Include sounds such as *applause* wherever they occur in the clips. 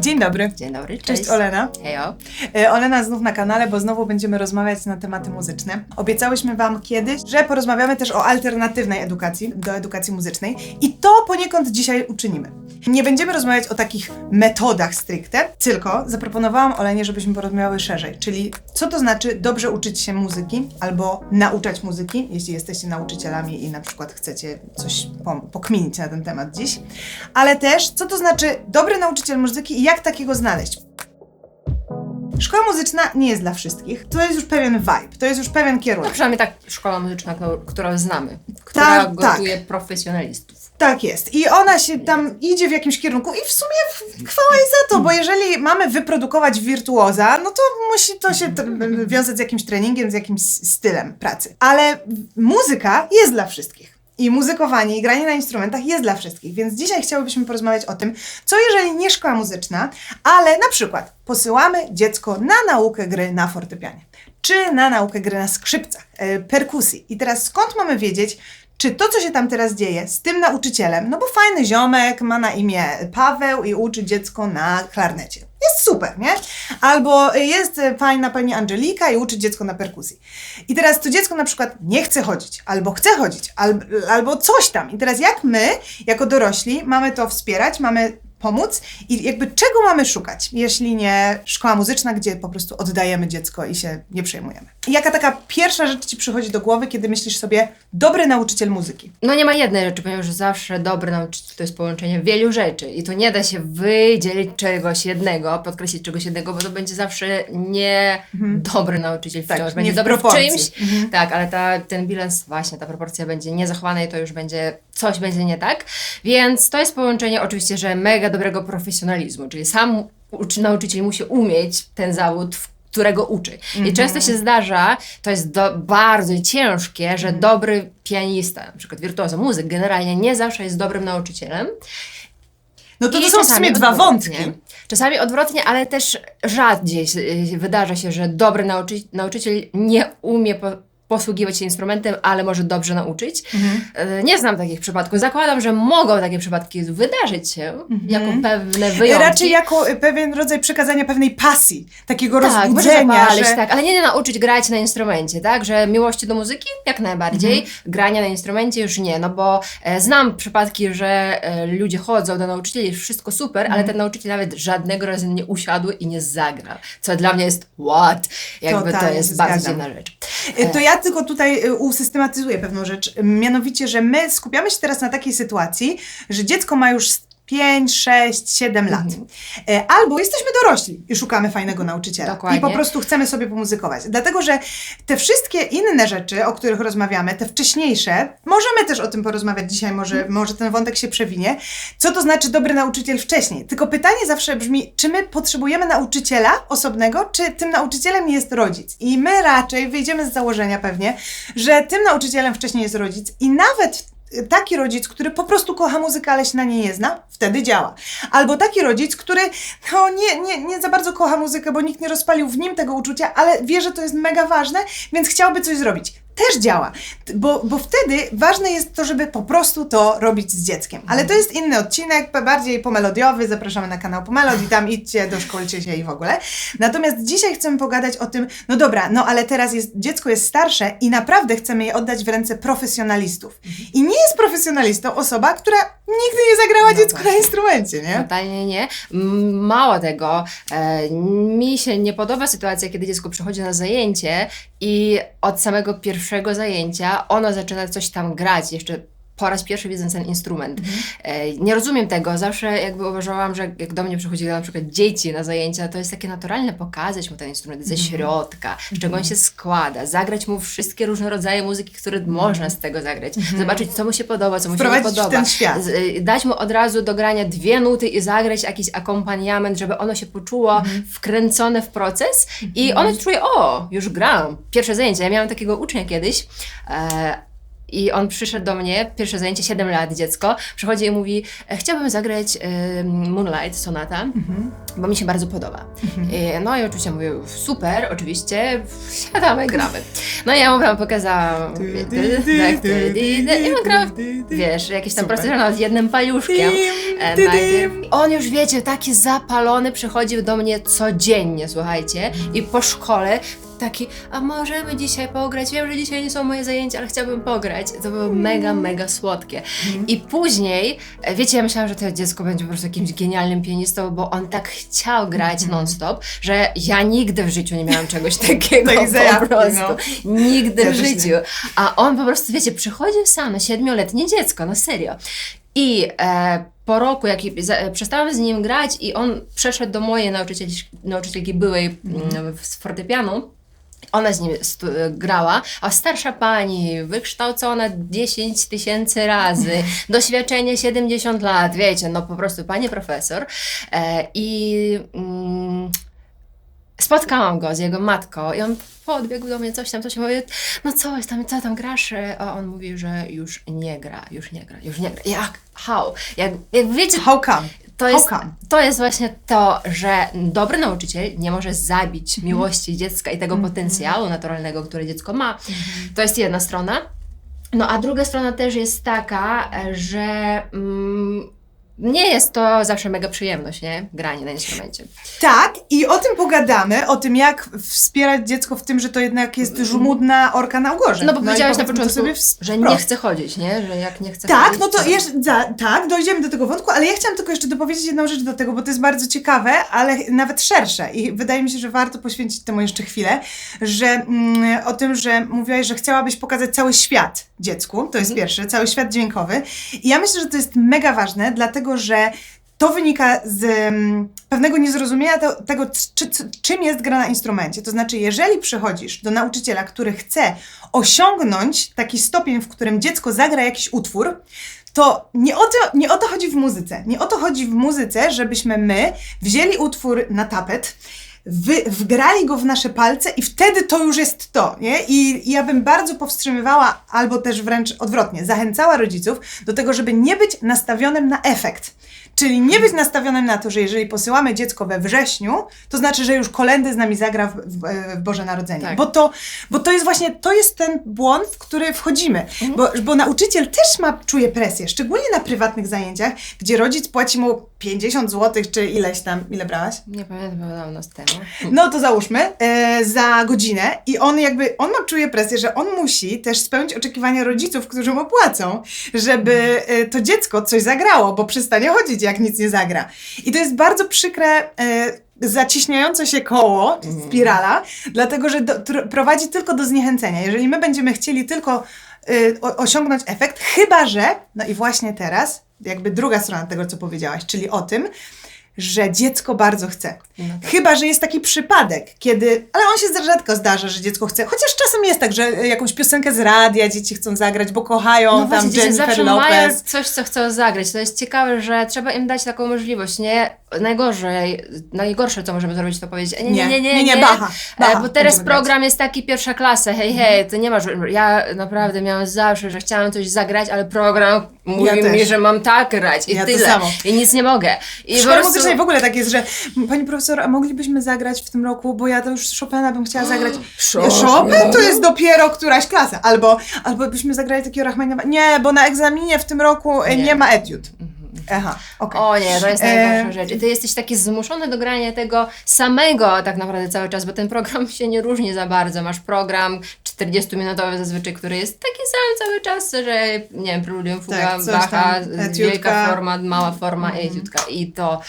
Dzień dobry. Dzień dobry, cześć. Cześć Olena. Hejo. E, Olena znów na kanale, bo znowu będziemy rozmawiać na tematy muzyczne. Obiecałyśmy Wam kiedyś, że porozmawiamy też o alternatywnej edukacji do edukacji muzycznej i to poniekąd dzisiaj uczynimy. Nie będziemy rozmawiać o takich metodach stricte, tylko zaproponowałam Olenie, żebyśmy porozmawiały szerzej, czyli co to znaczy dobrze uczyć się muzyki albo nauczać muzyki, jeśli jesteście nauczycielami i na przykład chcecie coś pokminić na ten temat dziś, ale też co to znaczy dobry nauczyciel muzyki i jak takiego znaleźć. Szkoła muzyczna nie jest dla wszystkich. To jest już pewien vibe, to jest już pewien No kierunek. przynajmniej tak szkoła muzyczna, którą- znamy, która Tak, gotuje profesjonalistów. Tak jest. I ona się tam idzie w jakimś kierunku i w sumie chwała jej za to, bo jeżeli mamy wyprodukować wirtuoza, no to musi to się wiązać z jakimś treningiem, z jakimś stylem pracy. Ale muzyka jest dla wszystkich. I muzykowanie i granie na instrumentach jest dla wszystkich, więc dzisiaj chciałybyśmy porozmawiać o tym, co jeżeli nie szkoła muzyczna, ale na przykład posyłamy dziecko na naukę gry na fortepianie, czy na naukę gry na skrzypcach, e, perkusji. I teraz skąd mamy wiedzieć, czy to, co się tam teraz dzieje z tym nauczycielem, no bo fajny ziomek, ma na imię Paweł i uczy dziecko na klarnecie. Jest super, nie? Albo jest fajna pani Angelika i uczy dziecko na perkusji. I teraz to dziecko na przykład nie chce chodzić, albo chce chodzić, albo, coś tam. I teraz jak my, jako dorośli, mamy to wspierać, mamy pomóc i jakby czego mamy szukać, jeśli nie szkoła muzyczna, gdzie po prostu oddajemy dziecko i się nie przejmujemy. Jaka taka pierwsza rzecz Ci przychodzi do głowy, kiedy myślisz sobie, dobry nauczyciel muzyki? No nie ma jednej rzeczy, ponieważ zawsze dobry nauczyciel to jest połączenie wielu rzeczy i to nie da się wydzielić czegoś jednego, podkreślić czegoś jednego, bo to będzie zawsze nie dobry nauczyciel Mhm. Tak, wciąż. nie Będzie w dobry w czymś, Mhm. tak, ale ta, ten bilans, właśnie ta proporcja będzie niezachowana i to już będzie, coś będzie nie tak. Więc to jest połączenie oczywiście, że mega dobrego profesjonalizmu, czyli sam uczy, nauczyciel musi umieć ten zawód, w którego uczy. I często się zdarza, to jest do, bardzo ciężkie, że dobry pianista, na przykład wirtuozo, muzyk generalnie nie zawsze jest dobrym nauczycielem. No to, I to są w sumie dwa wątki. Czasami odwrotnie, ale też rzadziej y, wydarza się, że dobry nauczy, nauczyciel nie umie posługiwać się instrumentem, ale może dobrze nauczyć. Mhm. Y, Nie znam takich przypadków. Zakładam, że mogą takie przypadki wydarzyć się jako pewne wyjątki. Mhm. Raczej jako y, pewien rodzaj przekazania pewnej pasji, takiego tak, rozbudzenia, zapalić, że... tak, ale nie, nie nauczyć grać na instrumencie, tak? Że miłości do muzyki jak najbardziej, Mhm. grania na instrumencie już nie, no bo e, znam przypadki, że e, ludzie chodzą do nauczycieli, jest wszystko super, Mhm. ale ten nauczyciel nawet żadnego razu nie usiadł i nie zagrał, co dla mnie jest what? Jakby to Totalnie jest się bardzo dziwna rzecz. To ja tylko tutaj y, usystematyzuję pewną rzecz. Mianowicie, że my skupiamy się teraz na takiej sytuacji, że dziecko ma już 5, 6, 7 lat. Mhm. Y, Albo jesteśmy dorośli i szukamy fajnego nauczyciela. Dokładnie. I po prostu chcemy sobie pomuzykować. Dlatego, że te wszystkie inne rzeczy, o których rozmawiamy, te wcześniejsze, możemy też o tym porozmawiać dzisiaj, może, może ten wątek się przewinie. Co to znaczy dobry nauczyciel wcześniej? Tylko pytanie zawsze brzmi, czy my potrzebujemy nauczyciela osobnego, czy tym nauczycielem jest rodzic? I my raczej wyjdziemy z założenia pewnie, że tym nauczycielem wcześniej jest rodzic i nawet taki rodzic, który po prostu kocha muzykę, ale się na niej nie zna, wtedy działa. Albo taki rodzic, który no, nie, nie, nie za bardzo kocha muzykę, bo nikt nie rozpalił w nim tego uczucia, ale wie, że to jest mega ważne, więc chciałby coś zrobić. Też działa, bo, bo wtedy ważne jest to, żeby po prostu to robić z dzieckiem. Ale to jest inny odcinek, bardziej pomelodiowy, zapraszamy na kanał Pomelodii, tam idźcie, doszkolcie się i w ogóle. Natomiast dzisiaj chcemy pogadać o tym, no dobra, no ale teraz jest, dziecko jest starsze i naprawdę chcemy je oddać w ręce profesjonalistów. I nie jest profesjonalistą osoba, która nigdy nie zagrała No dziecku na właśnie. instrumencie, nie? Totalnie nie. Mało tego, e, mi się nie podoba sytuacja, kiedy dziecko przychodzi na zajęcie i od samego pierwszego zajęcia ono zaczyna coś tam grać, jeszcze po raz pierwszy widząc ten instrument. E, nie rozumiem tego. Zawsze jakby uważałam, że jak do mnie przychodziły na przykład dzieci na zajęcia, to jest takie naturalne pokazać mu ten instrument ze środka, z czego on się składa, zagrać mu wszystkie różne rodzaje muzyki, które można z tego zagrać, zobaczyć co mu się podoba, co mu się nie Wprowadzić w podoba. ten świat. Y, dać mu od razu do grania dwie nuty i zagrać jakiś akompaniament, żeby ono się poczuło wkręcone w proces i ono czuje, o, już gram, pierwsze zajęcie. Ja miałam takiego ucznia kiedyś, e, I on przyszedł do mnie, pierwsze zajęcie, 7 lat, dziecko, przychodzi i mówi, e, chciałbym zagrać e, Moonlight Sonata, Mhm. bo mi się bardzo podoba. I, no i oczywiście mówię, super, oczywiście, siadamy, gramy. No i ja mu tam pokazałam, tak, i my gramy, wiesz, jakieś tam proste, jednym. E, Dim, najpierw. dim. On już wiecie, taki zapalony przychodził do mnie codziennie, słuchajcie, i po szkole taki, a możemy dzisiaj pograć, wiem, że dzisiaj nie są moje zajęcia, ale chciałbym pograć. To było mega, mega słodkie. I później, e, wiecie, ja myślałam, że to dziecko będzie po prostu jakimś genialnym pianistą, bo on tak chciał grać non-stop, że ja nigdy w życiu nie miałam czegoś *laughs* takiego Tej po zajawki, prostu. no. Nigdy w też nie. życiu. A on po prostu, wiecie, przychodził sam, no siedmioletnie dziecko, no serio. I e, po roku, jak i- za, e, przestałam z nim grać i on przeszedł do mojej nauczycieli, nauczycielki byłej mm, z fortepianu, ona z nim grała, a starsza pani, wykształcona 10 tysięcy razy, *laughs* doświadczenie 70 lat, wiecie, no po prostu pani profesor. E, I mm, spotkałam go z jego matką i on podbiegł do mnie, coś tam, coś mówi, no coś tam, co tam grasz? E, A on mówi, że już nie gra, już nie gra, już nie gra. Jak? How? Jak, jak wiecie, How come? To jest, to jest właśnie to, że dobry nauczyciel nie może zabić miłości dziecka i tego potencjału naturalnego, który dziecko ma. To jest jedna strona. No a druga strona też jest taka, e, że mm, nie jest to zawsze mega przyjemność, nie? Granie na instrumencie. Tak, i o tym pogadamy, o tym jak wspierać dziecko w tym, że to jednak jest żmudna orka na ugorze. No bo i powiedziałaś na to początku, sobie że nie chce chodzić, nie? Że jak nie chce Tak, chodzić, no to jeszcze, za, tak, dojdziemy do tego wątku, ale ja chciałam tylko jeszcze dopowiedzieć jedną rzecz do tego, bo to jest bardzo ciekawe, ale nawet szersze i wydaje mi się, że warto poświęcić temu jeszcze chwilę, że mm, o tym, że mówiłaś, że chciałabyś pokazać cały świat dziecku, to jest pierwsze, cały świat dźwiękowy i ja myślę, że to jest mega ważne, dlatego, że to wynika z mm, pewnego niezrozumienia tego, czy, czy, czym jest gra na instrumencie. To znaczy, jeżeli przychodzisz do nauczyciela, który chce osiągnąć taki stopień, w którym dziecko zagra jakiś utwór, to nie o, to, nie o to chodzi w muzyce. Nie o to chodzi w muzyce, żebyśmy my wzięli utwór na tapet, wy, wgrali go w nasze palce i wtedy to już jest to, nie? I, I ja bym bardzo powstrzymywała, albo też wręcz odwrotnie, zachęcała rodziców do tego, żeby nie być nastawionym na efekt. Czyli nie być nastawionym na to, że jeżeli posyłamy dziecko we wrześniu, to znaczy, że już kolendy z nami zagra w, w, w Boże Narodzenie. Tak. Bo, to, bo to jest właśnie, to jest ten błąd, w który wchodzimy. Bo, bo nauczyciel też ma, czuje presję, szczególnie na prywatnych zajęciach, gdzie rodzic płaci mu 50 zł, czy ileś tam, ile brałaś? Nie pamiętam, było dawno temu. No to załóżmy, e, za godzinę i on jakby, on ma, czuje presję, że on musi też spełnić oczekiwania rodziców, którzy mu płacą, żeby e, to dziecko coś zagrało, bo przestanie chodzić, jak nic nie zagra. I to jest bardzo przykre, e, zaciśniające się koło, spirala, dlatego, że do, tr- prowadzi tylko do zniechęcenia. Jeżeli my będziemy chcieli tylko y, o, osiągnąć efekt, chyba że, no i właśnie teraz, jakby druga strona tego, co powiedziałaś, czyli o tym, że dziecko bardzo chce. No tak. Chyba, że jest taki przypadek, kiedy, ale on się za rzadko zdarza, że dziecko chce, chociaż czasem jest tak, że jakąś piosenkę z radia dzieci chcą zagrać, bo kochają No tam właśnie, Jennifer zawsze mają Lopez. coś, co chcą zagrać. To jest ciekawe, że trzeba im dać taką możliwość, nie? Najgorzej, najgorsze, co możemy zrobić, to powiedzieć, nie, nie, nie, nie, nie, nie, Bacha, Bacha E, bo teraz będziemy grać. program jest taki pierwsza klasa, hej, hej, to nie masz, ja naprawdę miałam zawsze, że chciałam coś zagrać, ale program mówi też. mi, że mam tak grać i Ja tyle. I nic nie mogę. I W szkole prostu- muzycznej w ogóle tak jest, że pani profesor, a moglibyśmy zagrać w tym roku, bo ja to już Chopina bym chciała zagrać. Chopin. To jest dopiero któraś klasa. Albo, albo byśmy zagrali takiego Rachmaninowa. Nie, bo na egzaminie w tym roku e, nie, Nie. ma etiud. Aha, okej. O nie, to jest E, najgorsza rzecz. I ty jesteś taki zmuszony do grania tego samego tak naprawdę cały czas, bo ten program się nie różni za bardzo. Masz program 40-minutowy zazwyczaj, który jest taki sam cały czas, że nie wiem, preludium, fuga, Tak, bacha, wielka forma, mała forma, etiudka. I to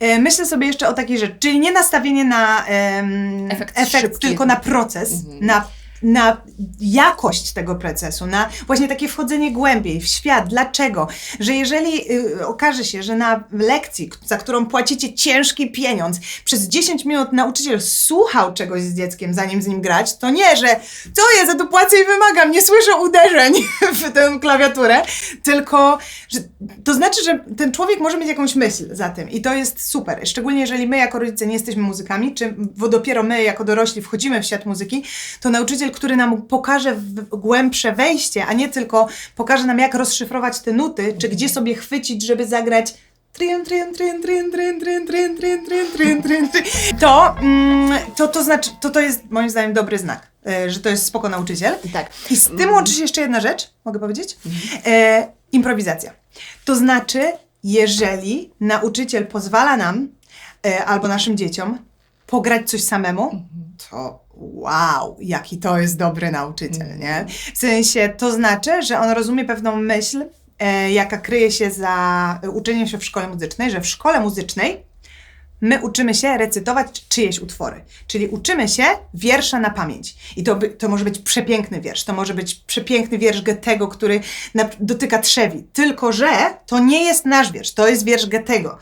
E, Myślę sobie jeszcze o takiej rzeczy, czyli nie nastawienie na em, Efekt efekt, tylko na proces, na, na jakość tego procesu, na właśnie takie wchodzenie głębiej w świat. Dlaczego? Że jeżeli y, okaże się, że na lekcji, za którą płacicie ciężki pieniądz, przez 10 minut nauczyciel słuchał czegoś z dzieckiem, zanim z nim grać, to nie, że co ja za to płacę i wymagam, nie słyszę uderzeń *laughs* w tę klawiaturę, tylko że to znaczy, że ten człowiek może mieć jakąś myśl za tym i to jest super. Szczególnie jeżeli my jako rodzice nie jesteśmy muzykami, czy bo dopiero my jako dorośli wchodzimy w świat muzyki, to nauczyciel styl, który nam pokaże głębsze wejście, a nie tylko pokaże nam, jak rozszyfrować te nuty, czy gdzie sobie chwycić, żeby zagrać to, to, to znaczy, to, to jest moim zdaniem dobry znak, że to jest spoko nauczyciel. Tak. I z tym łączy się jeszcze jedna rzecz, mogę powiedzieć? E, improwizacja. To znaczy, jeżeli nauczyciel pozwala nam e, albo naszym dzieciom pograć coś samemu, to wow, jaki to jest dobry nauczyciel, nie? W sensie, to znaczy, że on rozumie pewną myśl, e, jaka kryje się za uczeniem się w szkole muzycznej, że w szkole muzycznej my uczymy się recytować czyjeś utwory. Czyli uczymy się wiersza na pamięć. I to, to może być przepiękny wiersz, to może być przepiękny wiersz Goethego, który dotyka trzewi. Tylko, że to nie jest nasz wiersz, to jest wiersz Goethego.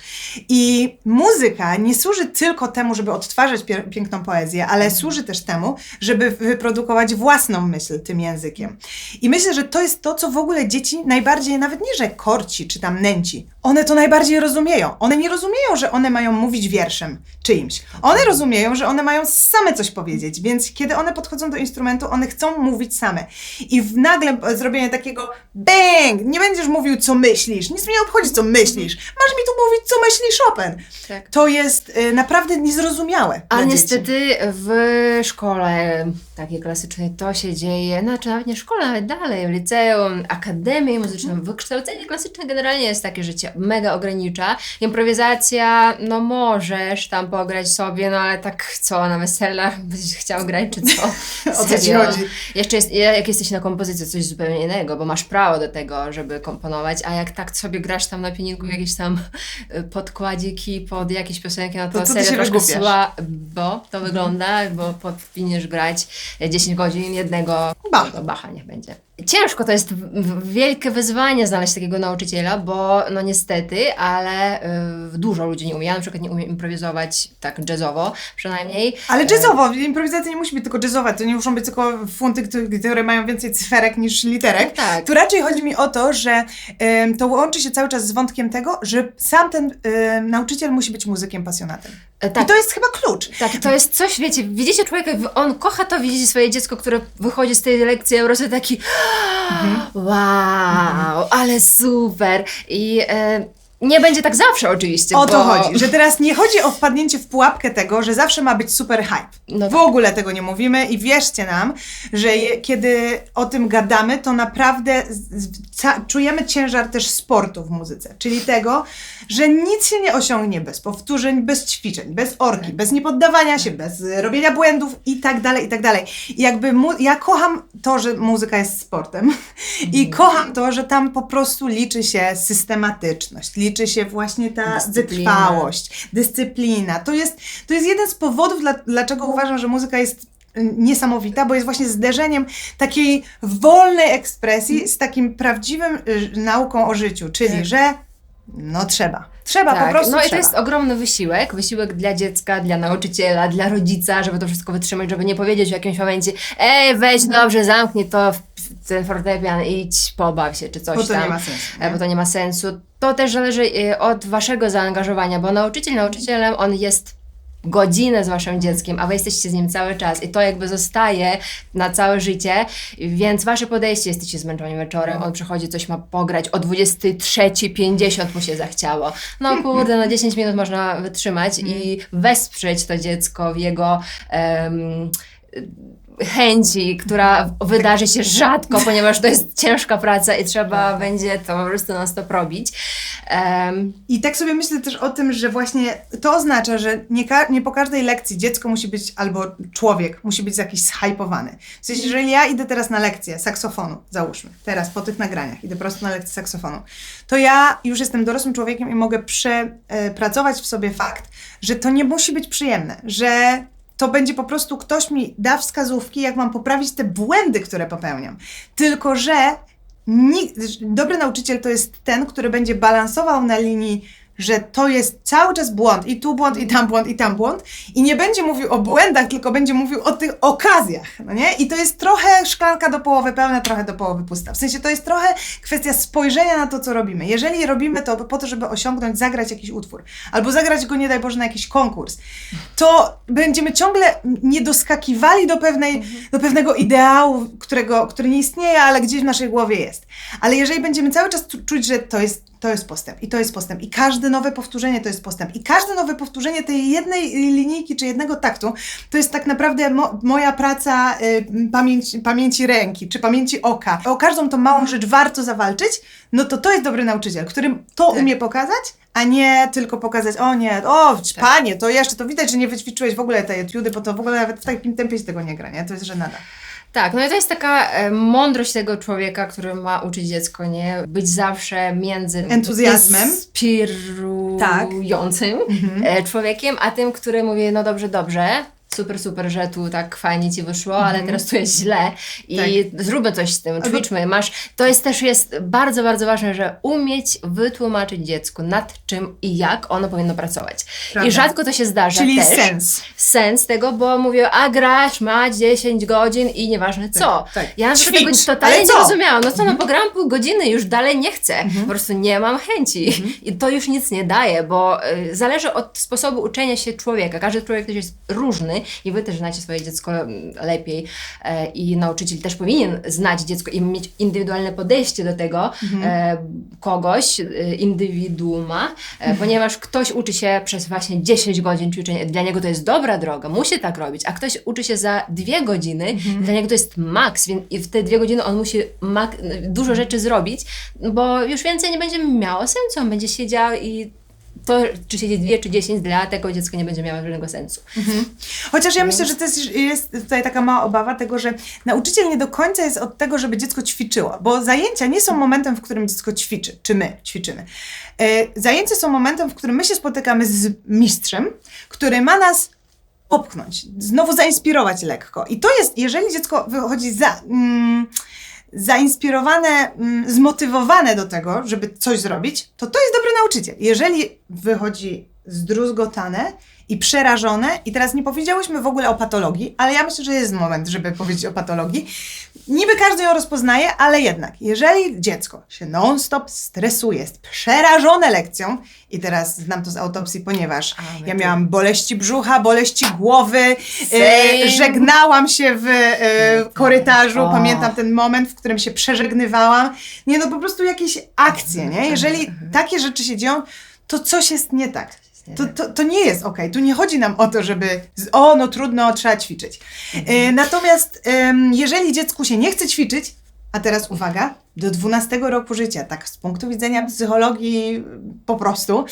I muzyka nie służy tylko temu, żeby odtwarzać piękną poezję, ale służy też temu, żeby wyprodukować własną myśl tym językiem. I myślę, że to jest to, co w ogóle dzieci najbardziej, nawet nie, że korci czy tam nęci, one to najbardziej rozumieją. One nie rozumieją, że one mają mówić wierszem czyimś. One rozumieją, że one mają same coś powiedzieć, więc kiedy one podchodzą do instrumentu, one chcą mówić same. I w nagle zrobienie takiego bang, nie będziesz mówił, co myślisz, nic mnie nie obchodzi, co myślisz, masz mi tu mówić, co myśli Chopin. Tak. To jest y, naprawdę niezrozumiałe A dla dzieci. niestety w szkole takiej klasycznej to się dzieje, znaczy nawet nie w szkole, nawet dalej, w liceum, akademii muzycznej, wykształcenie klasyczne generalnie jest takie, że cię mega ogranicza. Improwizacja, no możesz tam pograć sobie, no ale tak co, na weselach *laughs* będziesz chciał grać, czy co? *laughs* O co ci chodzi? Jeszcze jest, jak jesteś na kompozycji, coś zupełnie innego, bo masz prawo do tego, żeby komponować, a jak tak sobie grasz tam na pianinku jakieś tam y, podkładziki pod jakieś piosenki, no to, To serio troszkę słabo to wygląda, bo powinniesz grać 10 godzin jednego Bacha. Bacha niech będzie. Ciężko to jest wielkie wyzwanie znaleźć takiego nauczyciela, bo no niestety, ale y, dużo ludzi nie umie. Ja na przykład nie umiem improwizować tak jazzowo przynajmniej. Ale jazzowo, improwizacja nie musi być tylko jazzowa, to nie muszą być tylko funty, które- mają więcej cyferek niż literek. No tak. Tu raczej chodzi mi o to, że em, to łączy się cały czas z wątkiem tego, że sam ten em, nauczyciel musi być muzykiem pasjonatem. E, I tak. to jest chyba klucz. Tak, to jest coś, wiecie, widzicie człowieka, on kocha to, widzicie swoje dziecko, które wychodzi z tej lekcji, prostu taki wow, ale super. I e, nie będzie tak zawsze oczywiście, O bo... to chodzi, że teraz nie chodzi o wpadnięcie w pułapkę tego, że zawsze ma być super hype. No w tak. ogóle tego nie mówimy i wierzcie nam, że je, kiedy o tym gadamy, to naprawdę z- z- ca- czujemy ciężar też sportu w muzyce, czyli tego, że nic się nie osiągnie bez powtórzeń, bez ćwiczeń, bez orki, bez niepoddawania się, bez y, robienia błędów i tak dalej, i tak dalej. I jakby mu- ja kocham to, że muzyka jest sportem *laughs* i kocham to, że tam po prostu liczy się systematyczność, liczy się właśnie ta Dyscyplina. wytrwałość, dyscyplina. To jest, to jest jeden z powodów, dla, dlaczego uważam, że muzyka jest y, niesamowita, bo jest właśnie zderzeniem takiej wolnej ekspresji z takim prawdziwym y, nauką o życiu, czyli Tak. że no trzeba. Trzeba, po Tak, prostu no i to trzeba. jest ogromny wysiłek, wysiłek dla dziecka, dla nauczyciela, dla rodzica, żeby to wszystko wytrzymać, żeby nie powiedzieć w jakimś momencie ej, weź dobrze, zamknij to ten fortepian, idź, pobaw się, czy coś Bo to tam. nie ma sensu. E, nie? Bo to nie ma sensu. To też zależy e, od waszego zaangażowania, bo nauczyciel nauczycielem, on jest godzinę z waszym dzieckiem, a wy jesteście z nim cały czas i to jakby zostaje na całe życie, więc wasze podejście, jesteście zmęczeni wieczorem, on przychodzi, coś ma pograć, o 23.50 mu się zachciało. No kurde, no 10 minut można wytrzymać i wesprzeć to dziecko w jego em, chęci, która wydarzy się rzadko, ponieważ to jest ciężka praca i trzeba będzie to po prostu na stop robić. Em, I tak sobie myślę też o tym, że właśnie to oznacza, że nie, nie po każdej lekcji dziecko musi być, albo człowiek musi być jakiś zhypowany. W sensie, jeżeli ja idę teraz na lekcję saksofonu, załóżmy, teraz po tych nagraniach, idę prosto na lekcję saksofonu, to ja już jestem dorosłym człowiekiem i mogę przepracować w sobie fakt, że to nie musi być przyjemne, że to będzie po prostu ktoś mi da wskazówki, jak mam poprawić te błędy, które popełniam. Tylko, że dobry nauczyciel to jest ten, który będzie balansował na linii że to jest cały czas błąd i tu błąd, i tam błąd, i tam błąd i nie będzie mówił o błędach, tylko będzie mówił o tych okazjach, no nie? I to jest trochę szklanka do połowy pełna, trochę do połowy pusta. W sensie to jest trochę kwestia spojrzenia na to, co robimy. Jeżeli robimy to po to, żeby osiągnąć, zagrać jakiś utwór, albo zagrać go, nie daj Boże, na jakiś konkurs, to będziemy ciągle nie doskakiwali do, pewnej, do pewnego ideału, którego, który nie istnieje, ale gdzieś w naszej głowie jest. Ale jeżeli będziemy cały czas czuć, że to jest, to jest postęp i to jest postęp i każde nowe powtórzenie to jest postęp i każde nowe powtórzenie tej jednej linijki czy jednego taktu to jest tak naprawdę mo moja praca y, pamięci, pamięci ręki czy pamięci oka. O każdą tą małą rzecz warto zawalczyć, no to to jest dobry nauczyciel, który to Tak. umie pokazać, a nie tylko pokazać, o nie, o panie, to jeszcze, to widać, że nie wyćwiczyłeś w ogóle tej etiudy, bo to w ogóle nawet w takim tempie się tego nie gra, nie? To jest żenada. Tak, no i to jest taka e, mądrość tego człowieka, który ma uczyć dziecko, nie? Być zawsze między Entuzjazmem. inspirującym e, człowiekiem, a tym, który mówi, no dobrze, dobrze, super, super, że tu tak fajnie ci wyszło, ale teraz tu jest źle i zróbmy coś z tym, ćwiczmy. Masz, to jest też jest bardzo, bardzo ważne, że umieć wytłumaczyć dziecku nad czym i jak ono powinno pracować. Prawda. I rzadko to się zdarza Czyli też sens. sens tego, bo mówię, a grasz, ma 10 godzin i nieważne co. tak. Ja na przykład tego Ćwicz, totalnie nie rozumiałam. No co, no pogram pół godziny, już dalej nie chcę. Po prostu nie mam chęci. I to już nic nie daje, bo y, zależy od sposobu uczenia się człowieka. Każdy człowiek też jest różny i wy też znacie swoje dziecko mm, lepiej e, i nauczyciel też powinien znać dziecko i mieć indywidualne podejście do tego e, kogoś, e, indywiduuma, e, ponieważ ktoś uczy się przez właśnie 10 godzin ćwiczeń, dla niego to jest dobra droga, musi tak robić, a ktoś uczy się za dwie godziny, dla niego to jest maks, więc i w te dwie godziny on musi dużo rzeczy zrobić, bo już więcej nie będzie miało sensu, on będzie siedział i to, czy siedzi dwie, czy 10 dla tego dziecko nie będzie miało żadnego sensu. Chociaż ja myślę, że to jest, jest tutaj taka mała obawa tego, że nauczyciel nie do końca jest od tego, żeby dziecko ćwiczyło, bo zajęcia nie są momentem, w którym dziecko ćwiczy, czy my ćwiczymy. E, zajęcia są momentem, w którym my się spotykamy z mistrzem, który ma nas popchnąć, znowu zainspirować lekko. I to jest, jeżeli dziecko wychodzi za... Mm, zainspirowane, mm, zmotywowane do tego, żeby coś zrobić, to to jest dobry nauczyciel. Jeżeli wychodzi zdruzgotane i przerażone, i teraz nie powiedziałyśmy w ogóle o patologii, ale ja myślę, że jest moment, żeby powiedzieć o patologii. Niby każdy ją rozpoznaje, ale jednak, jeżeli dziecko się non-stop stresuje, jest przerażone lekcją, i teraz znam to z autopsji, ponieważ A, my ja miałam boleści brzucha, boleści głowy, e, żegnałam się w e, korytarzu, O. pamiętam ten moment, w którym się przeżegnywałam. Nie no, po prostu jakieś akcje, nie? Jeżeli takie rzeczy się dzieją, to coś jest nie tak. To, to, to nie jest okej. Tu nie chodzi nam o to, żeby z, o, no trudno, trzeba ćwiczyć. E, natomiast em, jeżeli dziecku się nie chce ćwiczyć, a teraz uwaga, do 12 roku życia, tak z punktu widzenia psychologii po prostu,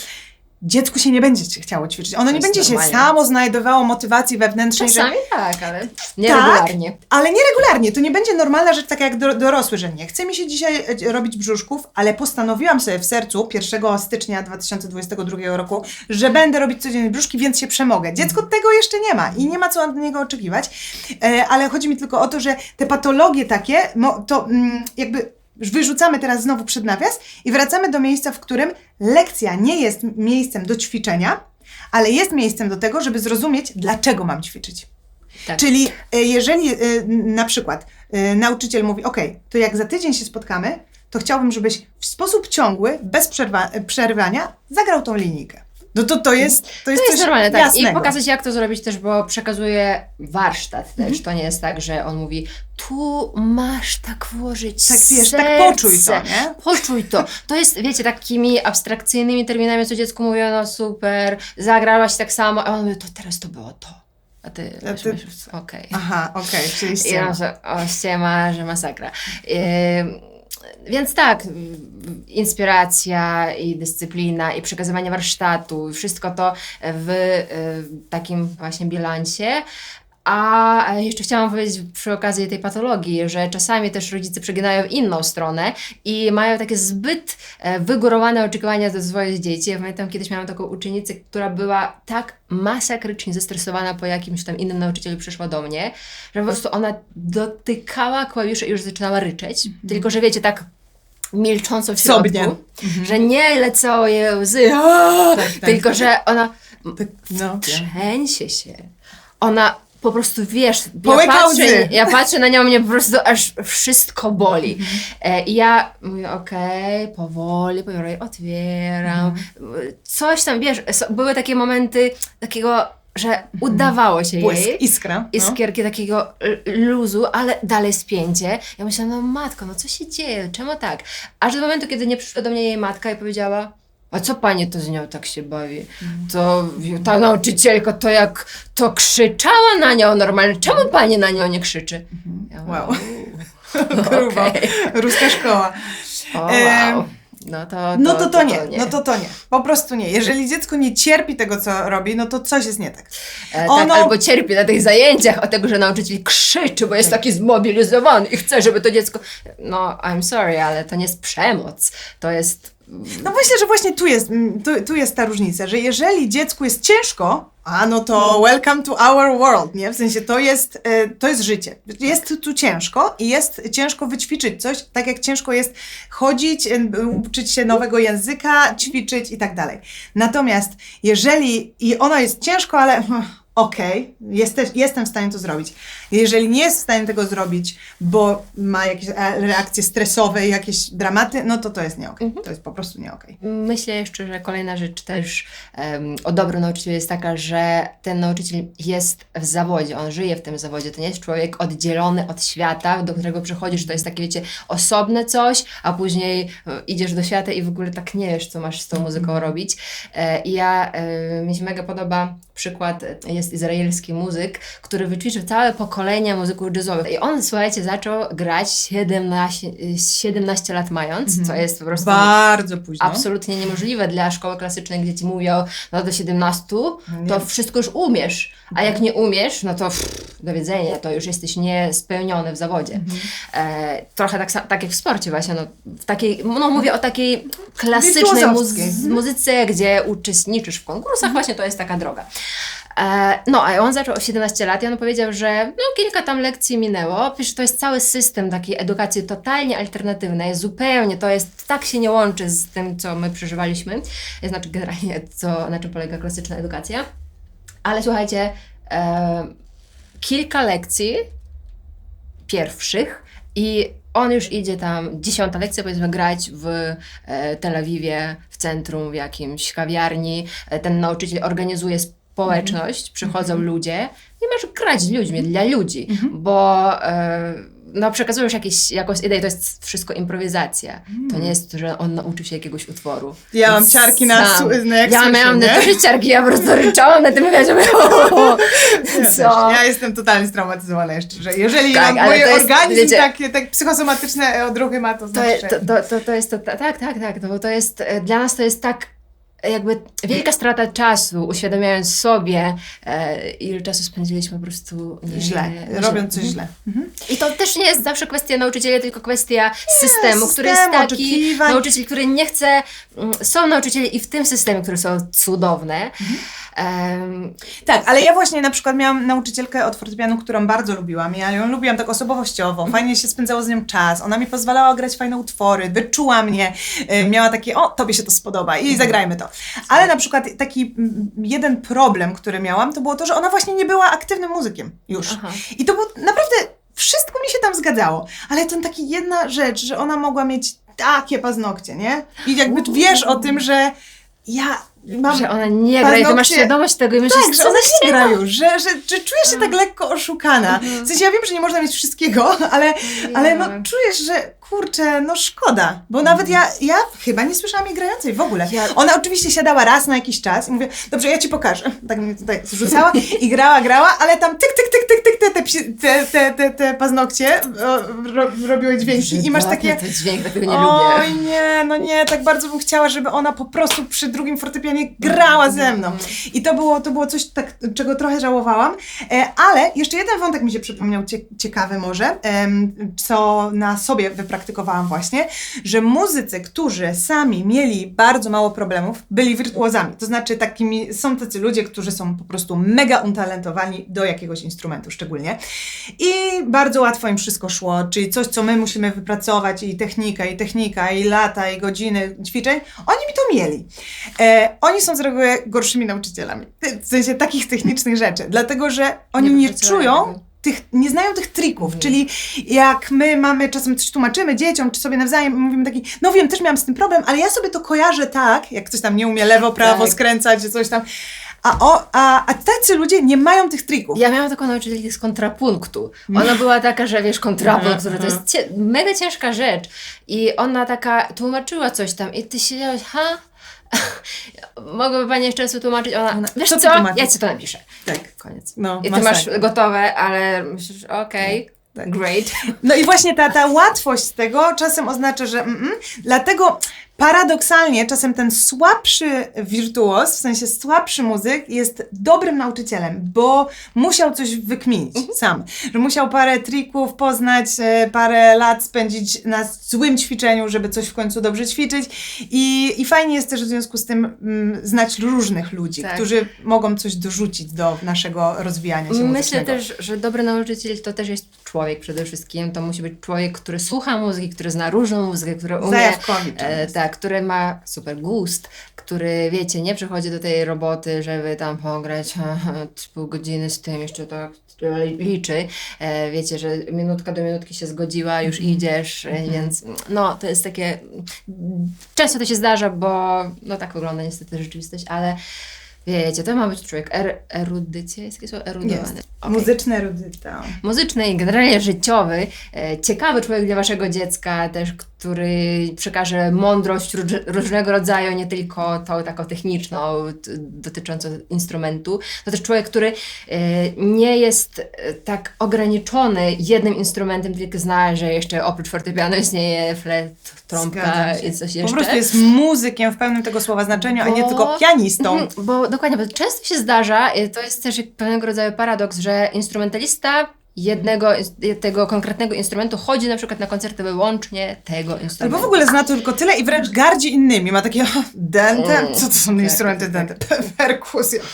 dziecku się nie będzie ci- chciało ćwiczyć. Ono nie będzie się normalne. samo znajdowało motywacji wewnętrznej, że Czasami tak, ale nieregularnie. ale nieregularnie. To nie będzie normalna rzecz, taka jak do, dorosły, że nie chce mi się dzisiaj e, robić brzuszków, ale postanowiłam sobie w sercu 1 stycznia 2022 roku, że będę robić codziennie brzuszki, więc się przemogę. Dziecko tego jeszcze nie ma i nie ma co od niego oczekiwać, e, ale chodzi mi tylko o to, że te patologie takie, to mm, jakby wyrzucamy teraz znowu przed nawias i wracamy do miejsca, w którym lekcja nie jest miejscem do ćwiczenia, ale jest miejscem do tego, żeby zrozumieć, dlaczego mam ćwiczyć. Tak. Czyli e, jeżeli e, na przykład e, nauczyciel mówi, ok, to jak za tydzień się spotkamy, to chciałbym, żebyś w sposób ciągły, bez przerwa, przerwania, zagrał tą linijkę. No to to jest To jest, To jest normalne, tak. jasnego. I pokazać, jak to zrobić też, bo przekazuje warsztat też. To nie jest tak, że on mówi, tu masz tak włożyć Tak, wiesz, tak serce. poczuj to, nie? Poczuj to. To jest, wiecie, takimi abstrakcyjnymi terminami, co dziecku mówią, no super, zagrałaś tak samo, a on mówi, to teraz to było to. A ty, A ty- okej. Aha, okej, czyli I ściema. ja że o, ściema, że masakra. Ym, więc tak, inspiracja i dyscyplina i przekazywanie warsztatu, wszystko to w y, takim właśnie bilansie. A jeszcze chciałam powiedzieć przy okazji tej patologii, że czasami też rodzice przeginają w inną stronę i mają takie zbyt e, wygórowane oczekiwania do swoich dzieci. Ja pamiętam, kiedyś miałam taką uczennicę, która była tak masakrycznie zestresowana po jakimś tam innym nauczycielu przyszła do mnie, że po prostu ona dotykała klawiszy i już zaczynała ryczeć. Tylko, że wiecie, tak milcząco w środku, że nie lecą jej łzy, Tak, tak. tylko że ona Tak, No, trzęsie się. Ona po prostu, wiesz, ja Połyka patrzę, łzy. ja patrzę na nią, mnie po prostu aż wszystko boli. E, I ja mówię, okej, powoli, powoli otwieram. Coś tam, wiesz, so- były takie momenty takiego, że udawało się Błysk, jej. iskra. No. Iskierki takiego l- luzu, ale dalej spięcie. Ja myślałam, no matko, no co się dzieje? Czemu tak? Aż do momentu, kiedy nie przyszła do mnie jej matka i powiedziała, a co pani to z nią tak się bawi? To ta nauczycielka to jak to krzyczała na nią normalnie. Czemu pani na nią nie krzyczy? Ja mówię, Wow. "Uuu, *laughs* Grubo. okej. Ruska szkoła. O, Em, wow. No to, No to to nie, no to to nie. Po prostu nie. Jeżeli dziecko nie cierpi tego, co robi, no to coś jest nie tak. E, ono- Tak, albo cierpi na tych zajęciach od tego, że nauczyciel krzyczy, bo jest taki zmobilizowany i chce, żeby to dziecko... No, I'm sorry, ale to nie jest przemoc. To jest... No myślę, że właśnie tu jest, mm, tu, tu jest ta różnica, że jeżeli dziecku jest ciężko, a no to welcome to our world, nie? W sensie to jest, e, to jest życie. Jest tu ciężko i jest ciężko wyćwiczyć coś, tak jak ciężko jest chodzić, e, uczyć się nowego języka, ćwiczyć i tak dalej. Natomiast jeżeli, i ono jest ciężko, ale okej, jeste- jestem w stanie to zrobić. Jeżeli nie jest w stanie tego zrobić, bo ma jakieś e, reakcje stresowe i jakieś dramaty, no to to jest nie okej. To jest po prostu nie okej. Myślę jeszcze, że kolejna rzecz też em, o dobrym nauczycielu jest taka, że ten nauczyciel jest w zawodzie, on żyje w tym zawodzie. To nie jest człowiek oddzielony od świata, do którego przychodzisz, to jest takie, wiecie, osobne coś, a później e, idziesz do świata i w ogóle tak nie wiesz, co masz z tą muzyką robić. E, I ja, e, mi się mega podoba przykład, e, jest izraelski muzyk, który wyćwiczył całe pokolenia muzyków jazzowych. I on, słuchajcie, zaczął grać 17, e, 17 lat mając, co jest po prostu Bardzo późno. absolutnie niemożliwe dla szkoły klasycznej, gdzie ci mówią, no do 17 to Nie. wszystko już umiesz, a jak nie umiesz, no to pff, do widzenia, to już jesteś niespełniony w zawodzie. E, trochę tak, tak jak w sporcie właśnie, no, w takiej, no mówię o takiej klasycznej muzy- muzyce, gdzie uczestniczysz w konkursach, właśnie to jest taka droga. E, no, a on zaczął o 17 lat i on powiedział, że no, kilka tam lekcji minęło. Przecież to jest cały system takiej edukacji totalnie alternatywnej, zupełnie to jest, tak się nie łączy z tym, co my przeżywaliśmy. Znaczy, generalnie, co, na czym polega klasyczna edukacja. Ale słuchajcie, e, kilka lekcji pierwszych i on już idzie tam, dziesiąta lekcja powiedzmy, grać w e, Tel Awiwie, w centrum, w jakimś kawiarni. E, ten nauczyciel organizuje społeczność, przychodzą ludzie i masz grać z ludźmi, dla ludzi, bo e, no, przekazujesz jakieś, jakąś ideę, to jest wszystko improwizacja. To nie jest, że on nauczył się jakiegoś utworu. Ja mam ciarki na, sam. na jak Ja słyszę, miałam nie? na też ciarki, ja po prostu ryczałam na tym wywiadzie. mówię, "O, Ja. Co? ja jestem totalnie straumatyzowana jeszcze, że jeżeli Tak, mam mój to jest, organizm wiecie- takie tak psychosomatyczne odruchy ma, to To, znaczy, to, to, to, to jest to, tak, tak, tak, to, to jest, e, dla nas to jest tak e, jakby wielka strata czasu, uświadamiając sobie, e, ile czasu spędziliśmy po prostu nie, źle, nie- robiąc coś Mhm. źle. Mhm. I to też nie jest zawsze kwestia nauczyciela, tylko kwestia systemu, który jest taki, oczekiwań. nauczyciel, który nie chce, mm, są nauczyciele i w tym systemie, które są cudowne. Mhm. Em, Tak, ale ja właśnie na przykład miałam nauczycielkę od fortepianu, którą bardzo lubiłam. Ja ją lubiłam tak osobowościowo, fajnie się spędzało z nią czas. Ona mi pozwalała grać fajne utwory, wyczuła mnie, y, miała takie, o, tobie się to spodoba i zagrajmy to. Ale na przykład taki jeden problem, który miałam, to było to, że ona właśnie nie była aktywnym muzykiem już. Aha. I to było naprawdę, wszystko mi się tam zgadzało. Ale to taki jedna rzecz, że ona mogła mieć takie paznokcie, nie? I jakby wiesz o tym, że ja mam że ona nie gra i ty masz świadomość tego i myślisz, tak, że ona nie gra już, że, że, że czujesz się tak lekko oszukana. W sensie ja wiem, że nie można mieć wszystkiego, *laughs* ale, ale no czujesz, że kurczę, no szkoda. Bo nawet ja, ja chyba nie słyszałam jej grającej w ogóle. Ja- Ona oczywiście siadała raz na jakiś czas i mówię, dobrze, ja ci pokażę. *laughs* Tak mnie tutaj rzucała i grała, grała, ale tam tyk, tyk, tyk, tyk, tyk, te, te, psi- te, te, te, te paznokcie ro, robiły dźwięki i masz takie... Dźwięk, takiego nie Oj lubię. nie, no nie, tak bardzo bym chciała, żeby ona po prostu przy drugim fortepianie grała ze mną. I to było, to było coś, tak, czego trochę żałowałam. E, ale jeszcze jeden wątek mi się przypomniał, cie, ciekawy może, co na sobie wypraktykowałaś praktykowałam właśnie, że muzycy, którzy sami mieli bardzo mało problemów, byli wirtuozami. To znaczy takimi, są tacy ludzie, którzy są po prostu mega utalentowani do jakiegoś instrumentu szczególnie i bardzo łatwo im wszystko szło, czyli coś, co my musimy wypracować i technika, i technika, i lata, i godziny ćwiczeń, oni mi to mieli. E, oni są z reguły gorszymi nauczycielami, w sensie takich technicznych rzeczy, dlatego, że oni Nie nie, czują. Tych, nie znają tych trików, czyli jak my mamy, czasem coś tłumaczymy dzieciom, czy sobie nawzajem, mówimy taki, no wiem, też miałam z tym problem, ale ja sobie to kojarzę tak, jak ktoś tam nie umie lewo, prawo Tak. skręcać, czy coś tam, a, o, a, a tacy ludzie nie mają tych trików. Ja miałam taką nauczycielkę z kontrapunktu. Ona była taka, że wiesz, kontrapunkt, który to jest cie- mega ciężka rzecz. I ona taka tłumaczyła coś tam i ty siedziałeś, ha? *laughs* Mogłaby pani jeszcze raz tłumaczyć? Ona, Ona, wiesz co ja ci to napiszę. Tak. Koniec. No, I ty masz gotowe, ale myślisz, okej, Tak. great. No i właśnie ta, ta łatwość tego czasem oznacza, że mm, mm, dlatego paradoksalnie czasem ten słabszy wirtuoz, w sensie słabszy muzyk jest dobrym nauczycielem, bo musiał coś wykminić sam, że musiał parę trików poznać, e, parę lat spędzić na złym ćwiczeniu, żeby coś w końcu dobrze ćwiczyć i, i fajnie jest też w związku z tym mm, znać różnych ludzi, Tak. którzy mogą coś dorzucić do naszego rozwijania się Myślę też, że dobry nauczyciel to też jest człowiek przede wszystkim. To musi być człowiek, który słucha muzyki, który zna różną muzykę, który umie. E, tak, który ma super gust, który, wiecie, nie przychodzi do tej roboty, żeby tam pograć *laughs* pół godziny z tym, jeszcze tak liczy. E, wiecie, że minutka do minutki się zgodziła, już idziesz, e, więc no, to jest takie... Często to się zdarza, bo no tak wygląda niestety rzeczywistość, ale wiecie, to ma być człowiek. Er, erudycja jest takie słowo? Erudowany. Jest. Okej Muzyczne erudyta. muzyczny i generalnie życiowy, e, ciekawy człowiek dla waszego dziecka też, który przekaże mądrość róż, różnego rodzaju, nie tylko tą taką techniczną dotyczącą instrumentu. To też człowiek, który e, nie jest e, tak ograniczony jednym instrumentem, tylko zna, że jeszcze oprócz fortepianu istnieje flet, trąbka i coś Po jeszcze. prostu jest muzykiem w pełnym tego słowa znaczeniu, a nie Bo- tylko pianistą. Mhm, Bo dokładnie, bo często się zdarza, i to jest też pewnego rodzaju paradoks, że instrumentalista jednego ins- tego konkretnego instrumentu chodzi na przykład na koncerty wyłącznie tego instrumentu. Albo w ogóle zna tylko tyle i wręcz gardzi innymi. Ma takie, dente? Mm, Co to są tak, instrumenty tak, dente? Perkusja. *laughs*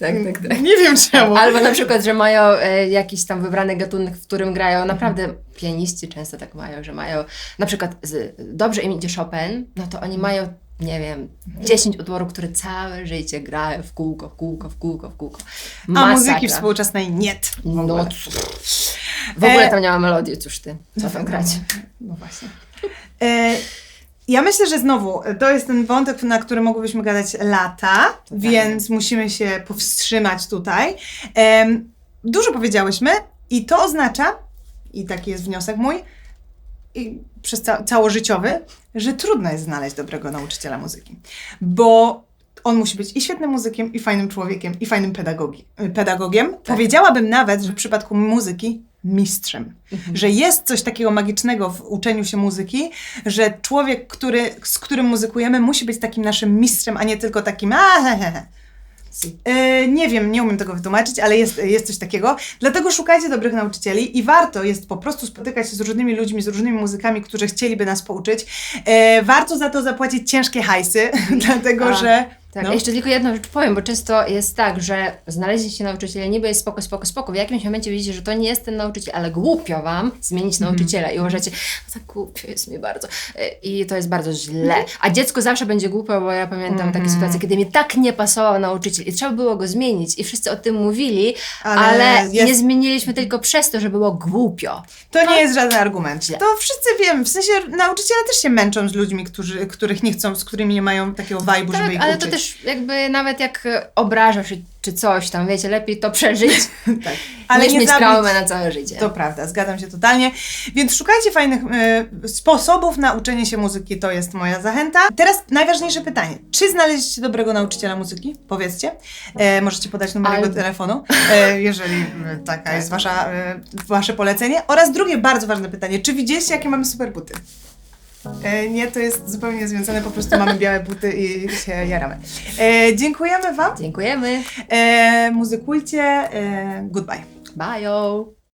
Tak, tak, tak. Nie wiem czemu. Albo na *laughs* przykład, że mają e, jakiś tam wybrany gatunek, w którym grają. Naprawdę pianiści często tak mają, że mają na przykład z, dobrze im idzie Chopin, no to oni mają nie wiem, 10 utworów, które całe życie grają w kółko, w kółko, w kółko, w kółko. A Masakra. muzyki współczesnej nie. W No, ogóle. w ogóle E, tam nie ma melodii, cóż ty, co tam grać. No właśnie. E, ja myślę, że znowu e, to jest ten wątek, na który mogłybyśmy gadać lata, więc musimy się powstrzymać tutaj. Em, dużo powiedziałyśmy i to oznacza, i taki jest wniosek mój, i przez ca- całożyciowy, że trudno jest znaleźć dobrego nauczyciela muzyki, bo on musi być i świetnym muzykiem, i fajnym człowiekiem, i fajnym pedagogi- pedagogiem. Powiedziałabym nawet, że w przypadku muzyki mistrzem. Że jest coś takiego magicznego w uczeniu się muzyki, że człowiek, który, z którym muzykujemy, musi być takim naszym mistrzem, a nie tylko takim a, he, he, he. E, nie wiem, nie umiem tego wytłumaczyć, ale jest, jest coś takiego. Dlatego szukajcie dobrych nauczycieli i warto jest po prostu spotykać się z różnymi ludźmi, z różnymi muzykami, którzy chcieliby nas pouczyć. E, warto za to zapłacić ciężkie hajsy, *laughs* dlatego A, że. Tak, no, jeszcze tylko jedną rzecz powiem, bo często jest tak, że znaleźliście nauczyciela, niby jest spoko, spoko, spoko. W jakimś momencie widzicie, że to nie jest ten nauczyciel, ale głupio wam zmienić Mhm. nauczyciela i uważacie, no tak głupio jest mi bardzo. Y, I to jest bardzo źle. Mhm. A dziecko zawsze będzie głupio, bo ja pamiętam takie sytuacje, kiedy mi tak nie pasował nauczyciel i trzeba było go zmienić i wszyscy o tym mówili, Ale ale, jest- nie zmieniliśmy tylko przez to, że było głupio. To nie jest żaden argument. Źle. To wszyscy wiemy. W sensie nauczyciele też się męczą z ludźmi, którzy, których nie chcą, z którymi nie mają takiego żeby Tak, ich ale uczyć. Też jakby nawet jak obrażasz czy, czy coś tam, wiecie, lepiej to przeżyć, *laughs* tak. Ale niż nie mieć zabić. traumę na całe życie. To prawda, zgadzam się totalnie. Więc szukajcie fajnych y, sposobów na uczenie się muzyki, to jest moja zachęta. Teraz najważniejsze pytanie. Czy znaleźliście dobrego nauczyciela muzyki? Powiedzcie. E, możecie podać numer Albo- jego telefonu, e, *laughs* jeżeli e, taka jest wasza, e, wasze polecenie. Oraz drugie bardzo ważne pytanie. Czy widzieliście, jakie mamy super buty? E, nie, to jest zupełnie związane, po prostu mamy białe buty i się jaramy. E, dziękujemy Wam. Dziękujemy. E, muzykujcie. E, goodbye. Bye.